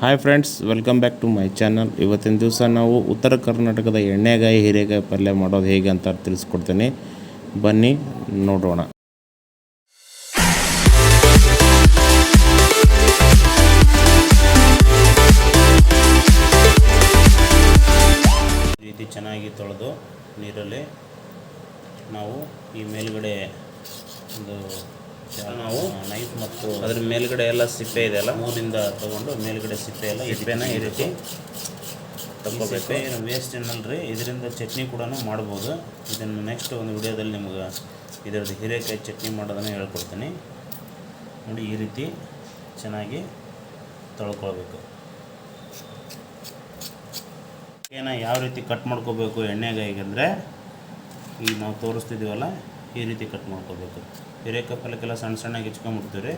Hi friends welcome back to my channel ಇವತ್ತಿನ ದಿವಸ ನಾವು ಉತ್ತರ ಕರ್ನಾಟಕದ ಎಣ್ಣೆಗಾಯಿ ಹೀರೆಕಾಯಿ ಪಲ್ಯ ಮಾಡೋದು ಹೇಗೆ ಅಂತ ತಿಳಿಸ್ಕೊಡ್ತೀನಿ. ಬನ್ನಿ, ನೋಡೋಣ. ರೀತಿ ಚೆನ್ನಾಗಿ ತೊಳೆದು ನೀರಲ್ಲಿ ನಾವು ಈ ಮೇಲುಗಡೆ ಒಂದು ನಾವು ನೈಫ್ ಮತ್ತು ಅದ್ರ ಮೇಲ್ಗಡೆ ಎಲ್ಲ ಸಿಪ್ಪೆ ಇದೆಯಲ್ಲ ಮೂರಿಂದ ತಗೊಂಡು ಮೇಲ್ಗಡೆ ಸಿಪ್ಪೆ ಎಲ್ಲ ಸಿಪ್ಪೆನ ಈ ರೀತಿ ತಗೋಬೇಕು ಏನು ವೇಸ್ಟ್ ಏನಲ್ರಿ? ಇದರಿಂದ ಚಟ್ನಿ ಕೂಡ ಮಾಡ್ಬೋದು. ಇದನ್ನು ನೆಕ್ಸ್ಟ್ ಒಂದು ವಿಡಿಯೋದಲ್ಲಿ ನಿಮ್ಗೆ ಇದರದ್ದು ಹೀರೆಕಾಯಿ ಚಟ್ನಿ ಮಾಡೋದನ್ನು ಹೇಳ್ಕೊಡ್ತೀನಿ. ನೋಡಿ, ಈ ರೀತಿ ಚೆನ್ನಾಗಿ ತೊಳ್ಕೊಳ್ಬೇಕು. ಏನ ಯಾವ ರೀತಿ ಕಟ್ ಮಾಡ್ಕೋಬೇಕು ಎಣ್ಣೆಗಾಯಿಗೆ ಅಂದರೆ ಈಗ ನಾವು ತೋರಿಸ್ತಿದ್ದೀವಲ್ಲ ಈ ರೀತಿ ಕಟ್ ಮಾಡ್ಕೋಬೇಕು ಹೀರೆಕಾಯಿ ಕಪ್ಪಲಕ್ಕೆಲ್ಲ ಸಣ್ಣ ಸಣ್ಣಗೆ ಹೆಚ್ಕೊಂಬಿಡ್ತೀವಿ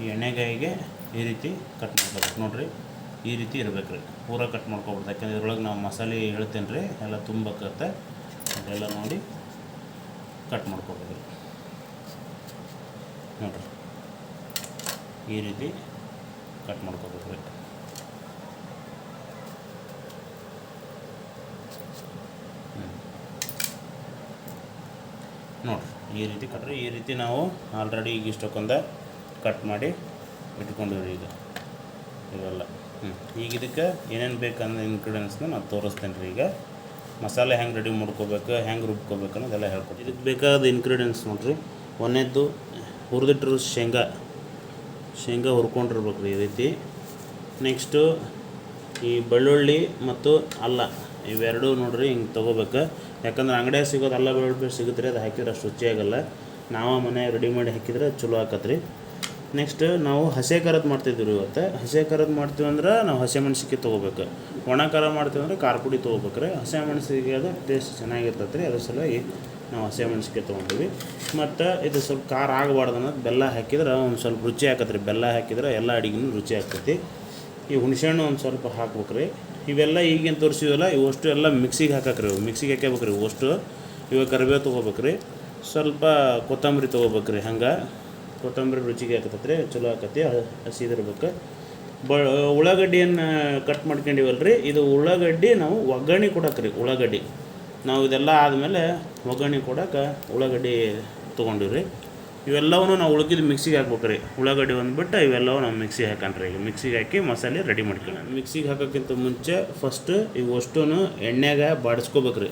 ಈ ಎಣ್ಣೆಗಾಯಿಗೆ ಈ ರೀತಿ ಕಟ್ ಮಾಡ್ಕೋಬೇಕು. ನೋಡಿರಿ, ಈ ರೀತಿ ಇರ್ಬೇಕು ರೀ ಪೂರ ಕಟ್ ಮಾಡ್ಕೊಬಿಡ್ದು ಯಾಕಂದ್ರೆ ಇದ್ರೊಳಗೆ ನಾವು ಮಸಾಲೆ ಹೇಳ್ತೇನೆ ರೀ ಎಲ್ಲ ತುಂಬಕತ್ತೆ. ಅದೆಲ್ಲ ನೋಡಿ ಕಟ್ ಮಾಡ್ಕೋಬೇಕು. ನೋಡಿರಿ, ಈ ರೀತಿ ಕಟ್ ಮಾಡ್ಕೋಬೇಕು. ರೀ ನೋಡಿರಿ. ಈ ರೀತಿ ಕಟ್ಟರೆ ಈ ರೀತಿ ನಾವು ಆಲ್ರೆಡಿ ಈಗ ಇಷ್ಟಕ್ಕೊಂದು ಕಟ್ ಮಾಡಿ ಇಟ್ಕೊಂಡಿವ್ರಿ ಈಗ. ಇವೆಲ್ಲ. ಹ್ಞೂ ಈಗ ಇದಕ್ಕೆ ಏನೇನು ಬೇಕಂದ ಇನ್ಗ್ರೀಡಿಯೆಂಟ್ಸ್ನ ನಾನು ತೋರಿಸ್ತೇನೆ ರೀ ಈಗ. ಮಸಾಲೆ ಹೆಂಗೆ ರೆಡಿ ಮಾಡ್ಕೋಬೇಕು, ಹೆಂಗೆ ರುಬ್ಕೋಬೇಕು ಅನ್ನೋದೆಲ್ಲ ಹೇಳ್ಕೊಡ್ತೀನಿ. ಇದಕ್ಕೆ ಬೇಕಾದ ಇನ್ಗ್ರೀಡಿಯೆಂಟ್ಸ್ ನೋಡಿರಿ. ಒಂದೇದ್ದು ಹುರಿದಿಟ್ಟರು ಶೇಂಗಾ. ಶೇಂಗಾ ಹುರ್ಕೊಂಡಿರ್ಬೇಕು ರೀ ಈ ರೀತಿ. ನೆಕ್ಸ್ಟು ಈ ಬೆಳ್ಳುಳ್ಳಿ ಮತ್ತು ಅಲ್ಲ. ಇವೆರಡೂ ನೋಡ್ರಿ ಹಿಂಗೆ ತೊಗೋಬೇಕು. ಯಾಕಂದ್ರೆ ಅಂಗಡಿಯಾಗ ಸಿಗೋದು ಅಲ್ಲ ಬೆಳ್ಳುಳ್ಳಿ ಸಿಗುತ್ತೆ ರೀ ಅದು ಹಾಕಿದ್ರೆ ಅಷ್ಟು ರುಚಿಯಾಗಲ್ಲ ನಾವು ಮನೆ ರೆಡಿ ಮಾಡಿ ಹಾಕಿದ್ರೆ ಚಲೋ ಆಕತ್ರಿ. ನೆಕ್ಸ್ಟ್ ನಾವು ಹಸೆ ಮಾಡ್ತಿದ್ವಿ ರೀ ಇವತ್ತು. ಹಸೆ ಕರದ್ ಮಾಡ್ತೀವಿ ಅಂದ್ರೆ ನಾವು ಹಸೆ ಮೆಣಸಿಗೆ ತೊಗೋಬೇಕು. ಒಣ ಖಾರ ಮಾಡ್ತೀವಿ ಅಂದ್ರೆ ಖಾರ ಪುಡಿ ತೊಗೋಬೇಕು ರೀ ಹಸೆ ಮೆಣಸಿಗೆ ಅದು ಟೇಸ್ಟ್ ಚೆನ್ನಾಗಿರ್ತೈತೆ ರೀ ಅದ್ರ ಸಲುವಾಗಿ ನಾವು ಹಸೆ ಮೆಣಸಿಗೆ ತೊಗೊಂಡಿವಿ. ಮತ್ತು ಇದು ಸ್ವಲ್ಪ ಖಾರ ಆಗಬಾರ್ದು ಅನ್ನೋದು ಬೆಲ್ಲ ಹಾಕಿದ್ರೆ ಒಂದು ಸ್ವಲ್ಪ ರುಚಿ ಹಾಕತ್ರಿ ಬೆಲ್ಲ ಹಾಕಿದ್ರೆ ಎಲ್ಲ ಅಡಿಗೆನೂ ರುಚಿ ಆಗ್ತೈತಿ ಈ ಹುಣಸೆಹಣ್ಣು ಒಂದು ಸ್ವಲ್ಪ ಹಾಕ್ಬೇಕು ರೀ ಇವೆಲ್ಲ ಈಗೇನು ತೋರಿಸಿವಲ್ಲ ಇವಷ್ಟು ಎಲ್ಲ ಮಿಕ್ಸಿಗೆ ಹಾಕಕ್ರಿ ಇವು. ಮಿಕ್ಸಿಗೆ ಹಾಕ್ಯಬೇಕ್ರಿ ಇವಷ್ಟು ಇವಾಗ ಕರಿಬೇವು ತೊಗೋಬೇಕ್ರಿ. ಸ್ವಲ್ಪ ಕೊತ್ತಂಬರಿ ತೊಗೋಬೇಕ್ರಿ ಹಂಗೆ. ಕೊತ್ತಂಬರಿ ರುಚಿಗೆ ಹಾಕತೈತೆ ರೀ ಚಲೋ ಆಕತಿ ಹಸಿದಿರ್ಬೇಕು ಬ, ಉಳ್ಳಾಗಡ್ಡಿಯನ್ನು ಕಟ್ ಮಾಡ್ಕೊಂಡಿವಲ್ಲ ರೀ ಇದು ಉಳ್ಳಾಗಡ್ಡಿ ನಾವು ಒಗ್ಗರಣೆ ಕೊಡಕ್ರಿ, ಉಳ್ಳಾಗಡ್ಡಿ. ನಾವು ಇದೆಲ್ಲ ಆದಮೇಲೆ ಒಗ್ಗರಣೆ ಕೊಡಕ್ಕೆ ಉಳ್ಳಾಗಡ್ಡಿ ತೊಗೊಂಡಿವಿ ರೀ ಇವೆಲ್ಲವೂ ನಾವು ಉಳ್ಕಿದ್ದು ಮಿಕ್ಸಿಗೆ ಹಾಕ್ಬೇಕು ರೀ ಉಳ್ಳಾಗಡ್ಡಿ ಬಂದುಬಿಟ್ಟು ಇವೆಲ್ಲವೂ ನಾವು ಮಿಕ್ಸಿಗೆ ಹಾಕಣ್ರಿ. ಈಗ ಮಿಕ್ಸಿಗೆ ಹಾಕಿ ಮಸಾಲೆ ರೆಡಿ ಮಾಡ್ಕೊಳ್ಳೋಣ. ಮಿಕ್ಸಿಗೆ ಹಾಕೋಕ್ಕಿಂತ ಮುಂಚೆ ಫಸ್ಟ್ ಇವಷ್ಟು ಎಣ್ಣೆಗೆ ಬಾಡಿಸ್ಕೋಬೇಕು ರೀ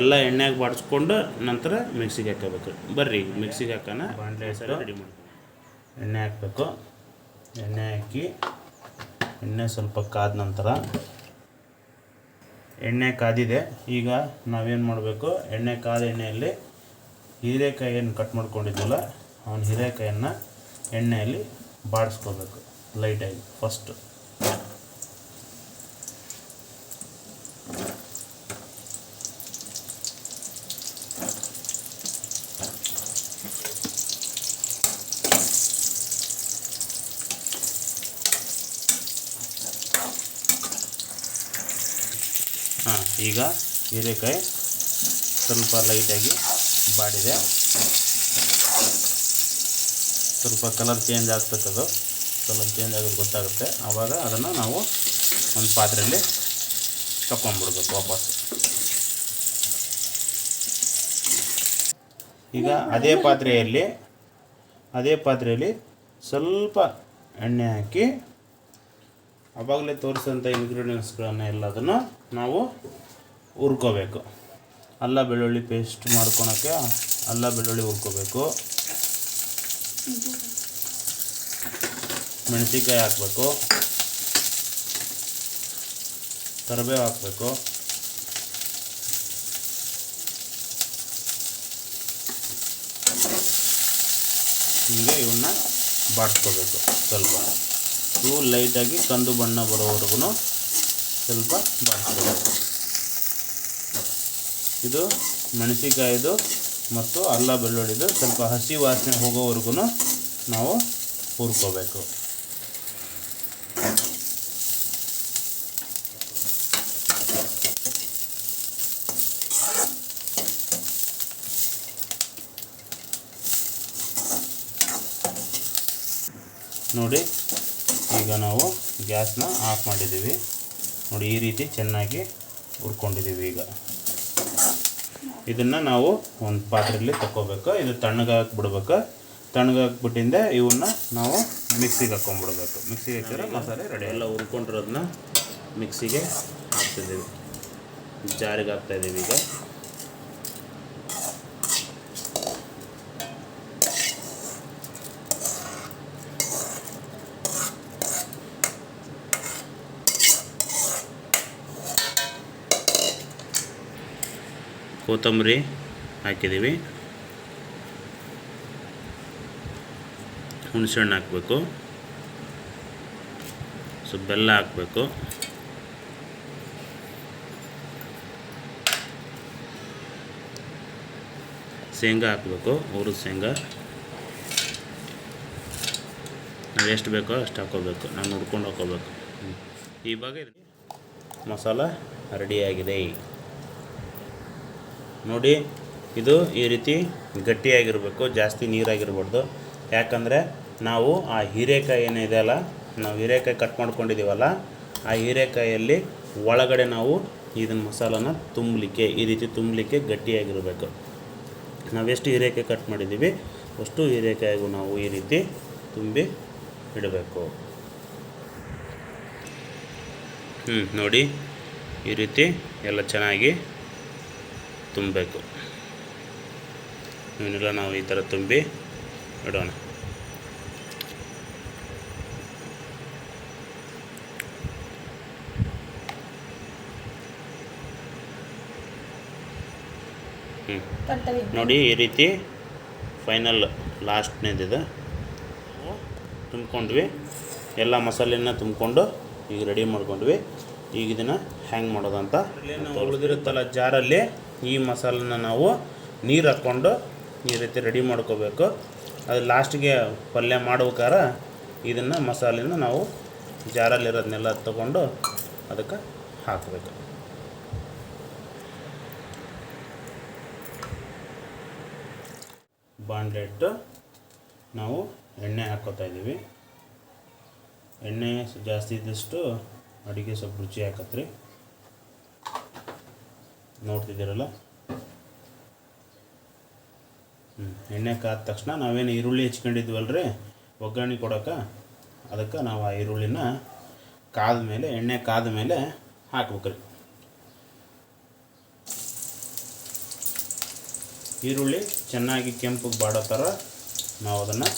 ಎಲ್ಲ ಎಣ್ಣೆಗೆ ಬಾಡಿಸ್ಕೊಂಡು ನಂತರ ಮಿಕ್ಸಿಗೆ ಹಾಕೋಬೇಕು ರೀ ಬರ್ರಿ ಮಿಕ್ಸಿಗೆ ಹಾಕೋಣ. ಬಾಣಲೆ ಸಲ ರೆಡಿ ಮಾಡ್ಕೊಳ್ಳೋಣ ಎಣ್ಣೆ ಹಾಕಬೇಕು. ಎಣ್ಣೆ ಹಾಕಿ ಎಣ್ಣೆ ಸ್ವಲ್ಪ ಕಾದ ನಂತರ ಎಣ್ಣೆ ಕಾದಿದೆ. ಈಗ ನಾವೇನು ಮಾಡಬೇಕು? ಎಣ್ಣೆ ಕಾದ ಎಣ್ಣೆಯಲ್ಲಿ ಹೀರೆಕಾಯಿಯನ್ನು ಕಟ್ ಮಾಡ್ಕೊಂಡಿದ್ವಲ್ಲ ಅವನ ಹೀರೆಕಾಯನ್ನು ಎಣ್ಣೆಯಲ್ಲಿ ಬಾಡಿಸ್ಕೋಬೇಕು ಲೈಟಾಗಿ ಫಸ್ಟು ಹಾಂ ಈಗ ಹೀರೆಕಾಯಿ ಸ್ವಲ್ಪ ಲೈಟಾಗಿ ಬಾಡಿದೆ. ಸ್ವಲ್ಪ ಕಲರ್ ಚೇಂಜ್ ಆಗ್ತಕ್ಕದು ಕಲರ್ ಚೇಂಜ್ ಆಗೋದು ಗೊತ್ತಾಗುತ್ತೆ. ಆವಾಗ ಅದನ್ನು ನಾವು ಒಂದು ಪಾತ್ರೆಯಲ್ಲಿ ತಗೊಂಡ್ಬಿಡ್ಬೇಕು ವಾಪಸ್. ಈಗ ಅದೇ ಪಾತ್ರೆಯಲ್ಲಿ ಅದೇ ಪಾತ್ರೆಯಲ್ಲಿ ಸ್ವಲ್ಪ ಎಣ್ಣೆ ಹಾಕಿ ಆವಾಗಲೇ ತೋರಿಸಿದಂಥ ಇಂಗ್ರೀಡಿಯೆಂಟ್ಸ್ಗಳನ್ನು ಎಲ್ಲದನ್ನು ನಾವು ಹುರ್ಕೋಬೇಕು. ಅಲ್ಲ ಬೆಳ್ಳುಳ್ಳಿ ಪೇಸ್ಟ್ ಮಾಡ್ಕೊಳಕ್ಕೆ ಅಲ್ಲ ಬೆಳ್ಳುಳ್ಳಿ ಹುರ್ಕೋಬೇಕು. ಮೆಣಸಿನ್ಕಾಯಿ ಹಾಕಬೇಕು. ಕರಿಬೇವು ಹಾಕಬೇಕು. ಹೀಗೆ ಇವನ್ನ ಬಾಡಿಸ್ಕೋಬೇಕು ಸ್ವಲ್ಪ. ಇವು ಲೈಟಾಗಿ ಕಂದು ಬಣ್ಣ ಬರೋವರೆಗೂ ಸ್ವಲ್ಪ ಬಾಡಿಸ್ಕೋಬೇಕು. ಇದು ಮೆಣಸಿಕಾಯಿದು ಮತ್ತು ಅಲ್ಲ ಬೆಳ್ಳುಳ್ಳಿದು ಸ್ವಲ್ಪ ಹಸಿ ವಾಸನೆ ಹೋಗೋವರೆಗೂ ನಾವು ಹುರ್ಕೋಬೇಕು. ನೋಡಿ, ಈಗ ನಾವು ಗ್ಯಾಸ್ನ ಆಫ್ ಮಾಡಿದ್ದೀವಿ. ನೋಡಿ, ಈ ರೀತಿ ಚೆನ್ನಾಗಿ ಹುರ್ಕೊಂಡಿದ್ದೀವಿ ಈಗ. ಇದನ್ನು ನಾವು ಒಂದು ಪಾತ್ರೆಯಲ್ಲಿ ತಗೋಬೇಕು ಇದು ತಣ್ಣಗಾಕಿ ಬಿಡ್ಬೇಕು ತಣ್ಣಗಾಕ್ಬಿಟ್ಟಿಂದ ಇವನ್ನ ನಾವು ಮಿಕ್ಸಿಗೆ ಹಾಕೊಂಡ್ಬಿಡ್ಬೇಕು. ಮಿಕ್ಸಿಗೆ ಹಾಕಿದ್ರೆ ಮಸಾಲೆ ರೆಡಿ ಎಲ್ಲ ಉರ್ಕೊಂಡಿರೋದನ್ನ ಮಿಕ್ಸಿಗೆ ಹಾಕ್ತಿದ್ದೀವಿ. ಜಾರಿಗೆ ಹಾಕ್ತಾ ಇದ್ದೀವಿ ಈಗ. ಕೊತ್ತಂಬರಿ ಹಾಕಿದ್ದೀವಿ. ಹುಣಸೆಹಣ್ಣು ಹಾಕಬೇಕು. ಸೊ ಬೆಲ್ಲ ಹಾಕಬೇಕು. ಶೇಂಗಾ ಹಾಕಬೇಕು, ಹುರಿದ ಶೇಂಗಾ. ನಾವು ಎಷ್ಟು ಬೇಕೋ ಅಷ್ಟು ಹಾಕೋಬೇಕು. ನಾನು ಹುಡ್ಕೊಂಡು ಹಾಕೋಬೇಕು. ಇವಾಗ ಮಸಾಲ ರೆಡಿಯಾಗಿದೆ ನೋಡಿ, ಇದು ಈ ರೀತಿ ಗಟ್ಟಿಯಾಗಿರಬೇಕು, ಜಾಸ್ತಿ ನೀರಾಗಿರ್ಬಾರ್ದು. ಯಾಕಂದರೆ ನಾವು ಆ ಹೀರೆಕಾಯಿ ಏನಿದೆ ಅಲ್ಲ, ನಾವು ಹೀರೆಕಾಯಿ ಕಟ್ ಮಾಡ್ಕೊಂಡಿದ್ದೀವಲ್ಲ ಆ ಹೀರೆಕಾಯಲ್ಲಿ ಒಳಗಡೆ ನಾವು ಇದನ್ನ ಮಸಾಲನ ತುಂಬಲಿಕ್ಕೆ, ಈ ರೀತಿ ತುಂಬಲಿಕ್ಕೆ ಗಟ್ಟಿಯಾಗಿರಬೇಕು. ನಾವೆಷ್ಟು ಹೀರೆಕಾಯಿ ಕಟ್ ಮಾಡಿದ್ದೀವಿ ಅಷ್ಟು ಹೀರೆಕಾಯಿಗೂ ನಾವು ಈ ರೀತಿ ತುಂಬಿ ಇಡಬೇಕು. ಹ್ಞೂ ನೋಡಿ, ಈ ರೀತಿ ಎಲ್ಲ ಚೆನ್ನಾಗಿ ತುಂಬಬೇಕು. ಇವನ್ನೆಲ್ಲ ನಾವು ಈ ಥರ ತುಂಬಿ ಇಡೋಣ. ನೋಡಿ ಈ ರೀತಿ ಫೈನಲ್ ಲಾಸ್ಟ್ನೇದಿದೆ. ತುಂಬ್ಕೊಂಡ್ವಿ. ಎಲ್ಲ ಮಸಾಲೆನ ತುಂಬಿಕೊಂಡು ಈಗ ರೆಡಿ ಮಾಡ್ಕೊಂಡ್ವಿ. ಈಗ ಇದನ್ನು ಹ್ಯಾಂಗ್ ಮಾಡೋದಂತ ಉಳಿದಿರುತ್ತಲ್ಲ ಜಾರಲ್ಲಿ? ಈ ಮಸಾಲನ್ನ ನಾವು ನೀರು ಹಾಕ್ಕೊಂಡು ಈ ರೀತಿ ರೆಡಿ ಮಾಡ್ಕೋಬೇಕು. ಅದು ಲಾಸ್ಟಿಗೆ ಪಲ್ಯ ಮಾಡ್ಬೇಕಾರೆ ಇದನ್ನು ಮಸಾಲೆನ ನಾವು ಜಾರಲ್ಲಿರೋದನ್ನೆಲ್ಲ ತಗೊಂಡು ಅದಕ್ಕೆ ಹಾಕಬೇಕು. ಬಾಣಲೆ ಇಟ್ಟು ನಾವು ಎಣ್ಣೆ ಹಾಕೋತಾ ಇದ್ದೀವಿ. ಎಣ್ಣೆ ಜಾಸ್ತಿ ಇದ್ದಷ್ಟು ಅಡುಗೆ ಸ್ವಲ್ಪ ರುಚಿ ಆಕತ್ರಿ ನೋಡ್ತಿದ್ದೀರಲ್ಲ? ಹ್ಞೂ ಎಣ್ಣೆ ಕಾದ ತಕ್ಷಣ ನಾವೇನು ಈರುಳ್ಳಿ ಹೆಚ್ಕೊಂಡಿದ್ವಲ್ರಿ? ಒಗ್ಗರಣೆ ಕೊಡೋಕೆ? ಅದಕ್ಕೆ ನಾವು ಆ ಈರುಳ್ಳಿನ ಕಾದ ಮೇಲೆ, ಎಣ್ಣೆ ಕಾದ ಮೇಲೆ ಹಾಕ್ಬೇಕ್ರಿ. ಈರುಳ್ಳಿ ಚೆನ್ನಾಗಿ ಕೆಂಪಗೆ ಬಾಡೋ ಥರ ನಾವು ಅದನ್ನು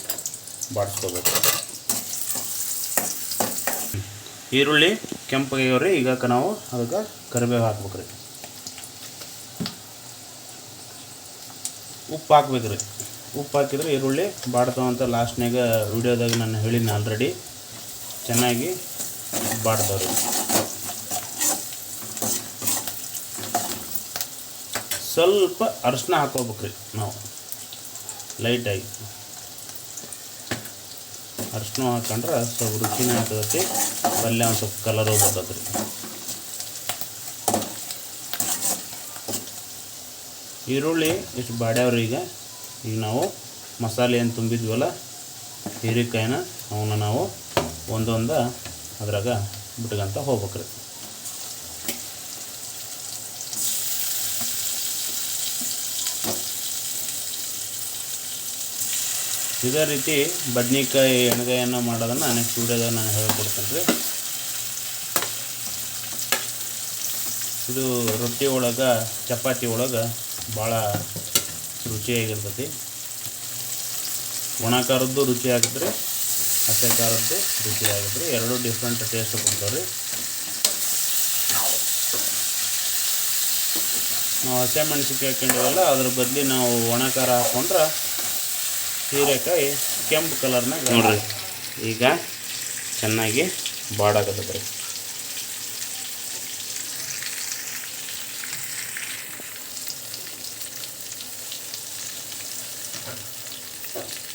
ಬಾಡಿಸ್ಕೋಬೇಕು. ಈರುಳ್ಳಿ ಕೆಂಪಗಾಗ್ಯವ್ರಿ ಈಗ ನಾವು ಅದಕ್ಕೆ ಕರಿಬೇವು ಹಾಕ್ಬೇಕ್ರಿ. ಉಪ್ಪು ಹಾಕ್ಬೇಕು ರೀ ಉಪ್ಪು ಹಾಕಿದ್ರೆ ಈರುಳ್ಳಿ ಬಾಡ್ತಾವ ಅಂತ ಲಾಸ್ಟ್ನಾಗ ವೀಡಿಯೋದಾಗ ನಾನು ಹೇಳಿನಿ ಆಲ್ರೆಡಿ ಚೆನ್ನಾಗಿ ಬಾಡ್ತಾವ್ರಿ ಸ್ವಲ್ಪ ಅರಿಶಿನ ಹಾಕೋಬೇಕ್ರಿ ನಾವು. ಲೈಟಾಗಿ. ಅರಶಿನ ಹಾಕೊಂಡ್ರೆ ಸ್ವಲ್ಪ ರುಚಿನೇ ಆಗ್ತದೈತಿ ಪಲ್ಯ ಒಂದು ಸ್ವಲ್ಪ ಕಲರು ಬರ್ತದ್ರಿ ಈರುಳ್ಳಿ, ಇಷ್ಟು ಬಾಡ್ಯಾವ್ರಿ ಈಗ. ಈಗ ನಾವು ಮಸಾಲೆ ಏನು ತುಂಬಿದ್ವಲ್ಲ, ಹೀರೆಕಾಯಿನ ಅವನ್ನ ನಾವು ಒಂದೊಂದು ಅದ್ರಾಗ ಬಿಟ್ಕೊಂತ ಹೋಗ್ಬೇಕ್ರಿ. ಇದೇ ರೀತಿ ಬದ್ನಿಕಾಯಿ ಎಣ್ಗಾಯನ್ನು ಮಾಡೋದನ್ನು ನೆಕ್ಸ್ಟ್ ವೀಡಿಯೋದಾಗ ನಾನು ಹೇಳ್ಕೊಡ್ತೇನೆ ರೀ ಇದು ರೊಟ್ಟಿ ಒಳಗೆ, ಚಪಾತಿ ಒಳಗೆ ಭಾಳ ರುಚಿಯಾಗಿರ್ತೈತಿ. ಒಣ ಖಾರದ್ದು ರುಚಿ ಆಗುತ್ತೆ ಹಸೆ ಖಾರದ್ದು ರುಚಿ ಆಗಿದ್ರೆ ಎರಡೂ ಡಿಫ್ರೆಂಟ್ ಟೇಸ್ಟ್ ಕೊಡ್ತಾವೆ ರೀ ನಾವು ಹಸೆ ಮೆಣಸಿನ್ಕಾಯಿ ಹಾಕೊಂಡಿವಲ್ಲ ಅದ್ರ ಬದಲಿ ನಾವು ಒಣ ಖಾರ ಹಾಕೊಂಡ್ರೆ ಹೀರೆಕಾಯಿ ಕೆಂಪು ಕಲರ್ನಾಗ ನೋಡ್ರಿ. ಈಗ ಚೆನ್ನಾಗಿ ಬಾಡಾಕತ್ತದ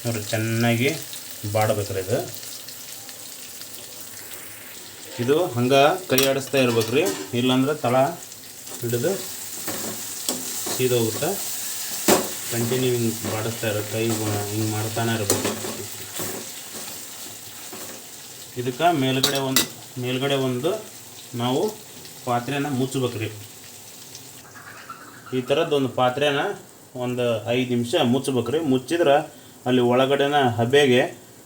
ನೋಡ್ರಿ ಚೆನ್ನಾಗಿ ಬಾಡ್ಬೇಕ್ರಿ ಇದು. ಇದು ಹಂಗೆ ಕೈ ಆಡಿಸ್ತಾ ಇರ್ಬೇಕ್ರಿ. ಇಲ್ಲಾಂದ್ರೆ ತಳ ಹಿಡಿದು ಸೀದೋಗುತ್ತೆ ಕಂಟಿನ್ಯೂ ಹಿಂಗೆ ಬಾಡಿಸ್ತಾ ಇರೋ ಕೈ ಹಿಂಗೆ ಮಾಡ್ತಾನೆ ಇರ್ಬೇಕು. ಇದಕ್ಕೆ ಮೇಲ್ಗಡೆ ಒಂದು ಮೇಲ್ಗಡೆ ಒಂದು ನಾವು ಪಾತ್ರೆನ ಮುಚ್ಚಬೇಕ್ರಿ ಈ ಥರದ್ದು ಒಂದು ಪಾತ್ರೆನ ಒಂದು ಐದು ನಿಮಿಷ ಮುಚ್ಚಬೇಕ್ರಿ ಮುಚ್ಚಿದ್ರೆ ಅಲ್ಲಿ ಒಳಗಡೆನ ಹಬೆಗೆ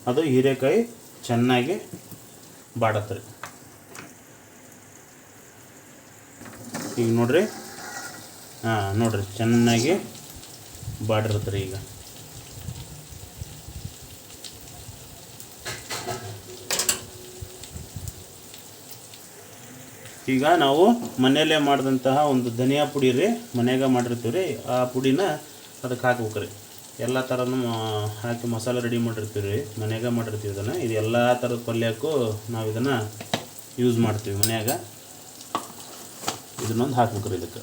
ಅದು ಹೀರೆಕಾಯಿ ಚೆನ್ನಾಗಿ ಬಾಡತ್ತೆ. ಈಗ ನೋಡ್ರಿ. ಹಾಂ, ನೋಡ್ರಿ, ಚೆನ್ನಾಗಿ ಬಾಡಿರುತ್ತೆ ಈಗ. ಈಗ ನಾವು ಮನೆಯಲ್ಲೇ ಮಾಡಿದಂತಹ ಒಂದು ಧನಿಯಾ ಪುಡಿ ರೀ, ಮನೆಯಾಗ ಮಾಡಿರ್ತೀವಿ ರೀ ಆ ಪುಡಿನ ಅದಕ್ಕೆ ಹಾಕ್ಬೇಕು ರೀ ಎಲ್ಲ ಥರನೂ ಹಾಕಿ ಮಸಾಲೆ ರೆಡಿ ಮಾಡಿರ್ತೀವಿ ರೀ ಮನ್ಯಾಗ ಮಾಡಿರ್ತೀವಿ ಇದನ್ನು. ಇದು ಎಲ್ಲ ಥರದ ಪಲ್ಯಕ್ಕೂ ನಾವು ಇದನ್ನು ಯೂಸ್ ಮಾಡ್ತೀವಿ ಮನ್ಯಾಗ. ಇದನ್ನೊಂದು ಹಾಕ್ಬೇಕು ರೀ ಇದಕ್ಕೆ.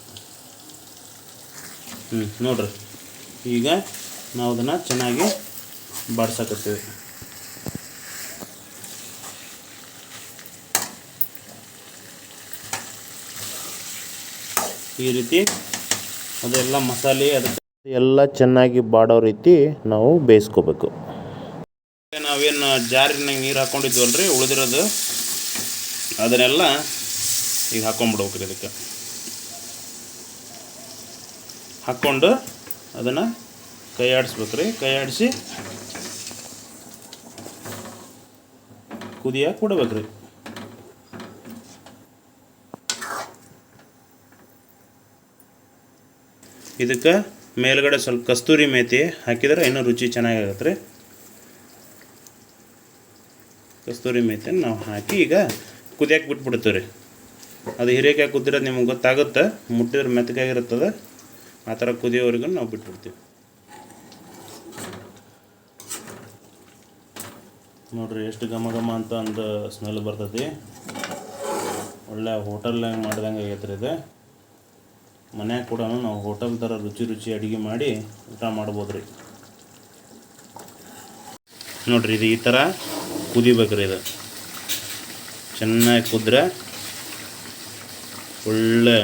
ಹ್ಞೂ ನೋಡ್ರಿ. ಈಗ ನಾವು ಅದನ್ನು ಚೆನ್ನಾಗಿ ಬಾಡ್ಸಕತ್ತೀವಿ. ಈ ರೀತಿ ಅದೆಲ್ಲ ಮಸಾಲೆ ಅದಕ್ಕೆ ಎಲ್ಲ ಚೆನ್ನಾಗಿ ಬಾಡೋ ರೀತಿ ನಾವು ಬೇಯಿಸ್ಕೋಬೇಕು. ನಾವೇನು ಜಾರಿನ ನೀರು ಹಾಕ್ಕೊಂಡಿದ್ವಲ್ರಿ ಉಳಿದಿರೋದು. ಅದನ್ನೆಲ್ಲ ಈಗ ಹಾಕ್ಕೊಂಬಿಡ್ಬೇಕು ರೀ ಇದಕ್ಕೆ. ಹಾಕ್ಕೊಂಡು ಅದನ್ನು ಕೈ ಆಡಿಸ್ಬೇಕು ರೀ ಕೈ ಆಡಿಸಿ ಕುದಿಯಕ್ಕೆ ಬಿಡ್ಬೇಕು ರೀ ಇದಕ್ಕೆ ಮೇಲ್ಗಡೆ ಸ್ವಲ್ಪ ಕಸ್ತೂರಿ ಮೇಥಿ ಹಾಕಿದ್ರೆ ಇನ್ನೂ ರುಚಿ ಚೆನ್ನಾಗಾಗತ್ತೆ ರೀ. ಕಸ್ತೂರಿ ಮೇಥಿನ ನಾವು ಹಾಕಿ ಈಗ ಕುದಿಯಕ್ಕೆ ಬಿಟ್ಬಿಡ್ತೀವಿ ರೀ. ಅದು ಹಿರೇಕಾಯಿ ಕುದಿರೋದು ನಿಮ್ಗೆ ಗೊತ್ತಾಗುತ್ತೆ, ಮುಟ್ಟಿದ್ರೆ ಮೆತ್ತಗಾಗಿರುತ್ತದೆ, ಆ ಥರ ಕುದಿಯೋವರೆಗೂ ನಾವು ಬಿಟ್ಬಿಡ್ತೀವಿ. ನೋಡ್ರಿ ಎಷ್ಟು ಘಮ ಘಮ ಅಂತ ಒಂದು ಸ್ಮೆಲ್ ಬರ್ತೈತಿ. ಒಳ್ಳೆ ಹೋಟೆಲ್ನಾಗ ಮಾಡ್ದಂಗೆ ಆಗೈತೆ ರೀ ಇದು. ಮನ್ಯಾಗ ಕೂಡ ನಾವು ಹೋಟೆಲ್ ಥರ ರುಚಿ ರುಚಿ ಅಡುಗೆ ಮಾಡಿ ಊಟ ಮಾಡ್ಬೋದು ರೀ ನೋಡ್ರಿ ಇದು ಈ ಥರ ಕುದಿಬೇಕು ರೀ ಇದು. ಚೆನ್ನಾಗಿ ಕುದ್ರೆ ಒಳ್ಳೆ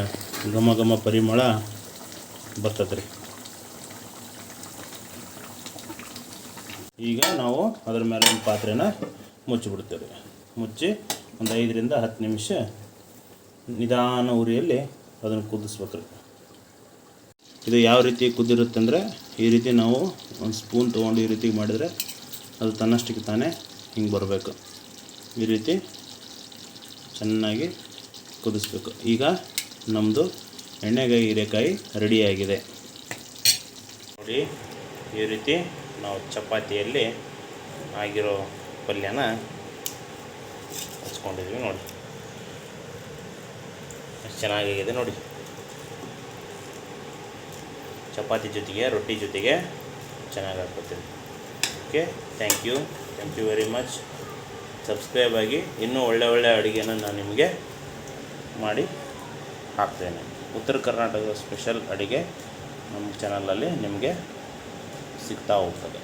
ಘಮ ಘಮ ಪರಿಮಳ ಬರ್ತದೆ ರೀ ಈಗ ನಾವು ಅದ್ರ ಮೇಲೆ ಒಂದು ಪಾತ್ರೆನ ಮುಚ್ಚಿಬಿಡ್ತೇವೆ. ಮುಚ್ಚಿ ಒಂದು ಐದರಿಂದ ಹತ್ತು ನಿಮಿಷ ನಿಧಾನ ಉರಿಯಲ್ಲಿ ಅದನ್ನು ಕುದಿಸ್ಬೇಕು ರೀ ಇದು ಯಾವ ರೀತಿ ಕುದ್ದಿರುತ್ತೆ ಅಂದರೆ ಈ ರೀತಿ ನಾವು ಒಂದು ಸ್ಪೂನ್ ತೊಗೊಂಡು ಈ ರೀತಿ ಮಾಡಿದರೆ ಅದು ತನ್ನಷ್ಟಕ್ಕೆ ತಾನೇ ಹಿಂಗೆ ಬರಬೇಕು. ಈ ರೀತಿ ಚೆನ್ನಾಗಿ ಕುದಿಸ್ಬೇಕು. ಈಗ ನಮ್ಮದು ಎಣ್ಣೆಗಾಯಿ ಹೀರೆಕಾಯಿ ರೆಡಿಯಾಗಿದೆ. ನೋಡಿ, ಈ ರೀತಿ ನಾವು ಚಪಾತಿಯಲ್ಲಿ ಆಗಿರೋ ಪಲ್ಯನ ಹಚ್ಕೊಂಡಿದ್ವಿ ನೋಡಿ. ಎಷ್ಟು ಚೆನ್ನಾಗಿದೆ ನೋಡಿ. ಚಪಾತಿ ಜೊತೆಗೆ, ರೊಟ್ಟಿ ಜೊತೆಗೆ ಚೆನ್ನಾಗಿ ಹಾಕ್ಕೊತೀನಿ okay thank you thank you very much subscribe ಆಗಿ ಇನ್ನೂ ಒಳ್ಳೆ ಒಳ್ಳೆ ಅಡುಗೆನ ನಾನು ನಿಮಗೆ ಮಾಡಿ ಹಾಕ್ತೇನೆ. ಉತ್ತರ ಕರ್ನಾಟಕದ ಸ್ಪೆಷಲ್ ಅಡುಗೆ ನಮ್ಮ ಚಾನಲಲ್ಲಿ ನಿಮಗೆ ಸಿಗ್ತಾ ಹೋಗ್ತದೆ.